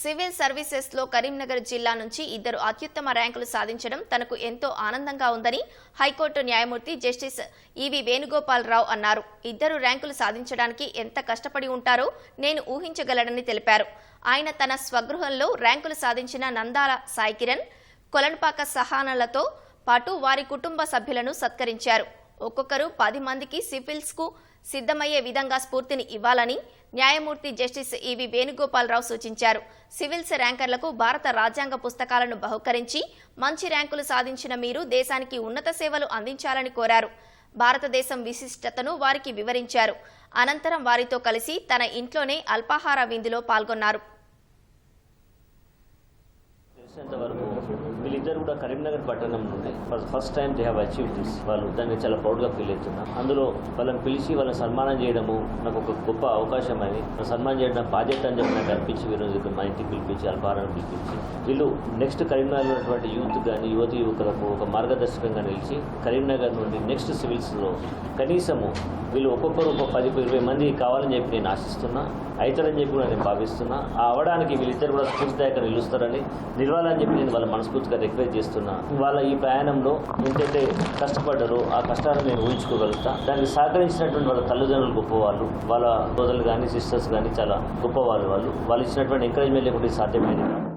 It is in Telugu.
సివిల్ సర్వీసెస్లో కరీంనగర్ జిల్లా నుంచి ఇద్దరు అత్యుత్తమ ర్యాంకులు సాధించడం తనకు ఎంతో ఆనందంగా ఉందని హైకోర్టు న్యాయమూర్తి జస్టిస్ ఈవి వేణుగోపాల్ రావు అన్నారు. ఇద్దరు ర్యాంకులు సాధించడానికి ఎంత కష్టపడి ఉంటారో నేను ఊహించగలనని తెలిపారు. ఆయన తన స్వగృహంలో ర్యాంకులు సాధించిన నందాల సాయికిరణ్ కొలన్పాక సహానలతో పాటు వారి కుటుంబ సభ్యులను సత్కరించారు. ఒక్కొక్కరు పది మందికి సివిల్స్కు సిద్ధమయ్యే విధంగా స్ఫూర్తిని ఇవ్వాలని న్యాయమూర్తి జస్టిస్ ఈవి వేణుగోపాలరావు సూచించారు. సివిల్స్ ర్యాంకర్లకు భారత రాజ్యాంగ పుస్తకాలను బహుకరించి మంచి ర్యాంకులు సాధించిన మీరు దేశానికి ఉన్నత సేవలు అందించాలని కోరారు. భారతదేశం విశిష్టతను వారికి వివరించారు. అనంతరం వారితో కలిసి తన ఇంట్లోనే అల్పాహార విందులో పాల్గొన్నారు. తెలిసినంత వరకు వీళ్ళిద్దరు కూడా కరీంనగర్ పట్టణం నుండి first time they have achieve this వాళ్ళు దాన్ని చాలా ప్రౌడ్గా ఫీల్ అవుతున్నాం అందులో వాళ్ళని పిలిచి వాళ్ళని సన్మానం చేయడము నాకు ఒక గొప్ప అవకాశం అని సన్మానం చేయడం బాధ్యత అని చెప్పి నాకు అనిపించి వీరు మా ఇంటికి పిలిపించి అల్పారాన్ని పిలిపించి వీళ్ళు నెక్స్ట్ కరీంనగర్ ఉన్నటువంటి యూత్ కానీ యువతి యువకులకు ఒక మార్గదర్శకంగా నిలిచి కరీంనగర్ నుండి నెక్స్ట్ సివిల్స్లో కనీసము వీళ్ళు ఒక్కొక్కరు ఒక పది ఇరవై మంది కావాలని చెప్పి నేను ఆశిస్తున్నా అవుతారని చెప్పి కూడా నేను భావిస్తున్నా. ఆ అవడానికి వీళ్ళిద్దరు కూడా స్ఫూర్తిదాయకంగా నిలుస్తారని నిలవాలని చెప్పి నేను వాళ్ళ మనస్ఫూర్తిగా రిక్వెస్ట్ చేస్తున్నా. వాళ్ళ ఈ ప్రయాణంలో ఎంతైతే కష్టపడ్డారో ఆ కష్టాలను నేను ఊహించుకోగలుగుతా. దానికి సహకరించినటువంటి వాళ్ళ తల్లిదండ్రులు గొప్పవాళ్ళు వాళ్ళ సోదరులు కానీ సిస్టర్స్ కానీ చాలా గొప్పవాళ్ళు వాళ్ళు. వాళ్ళు ఇచ్చినటువంటి ఎంకరేజ్మెంట్ లేకుండా ఇది సాధ్యమైనది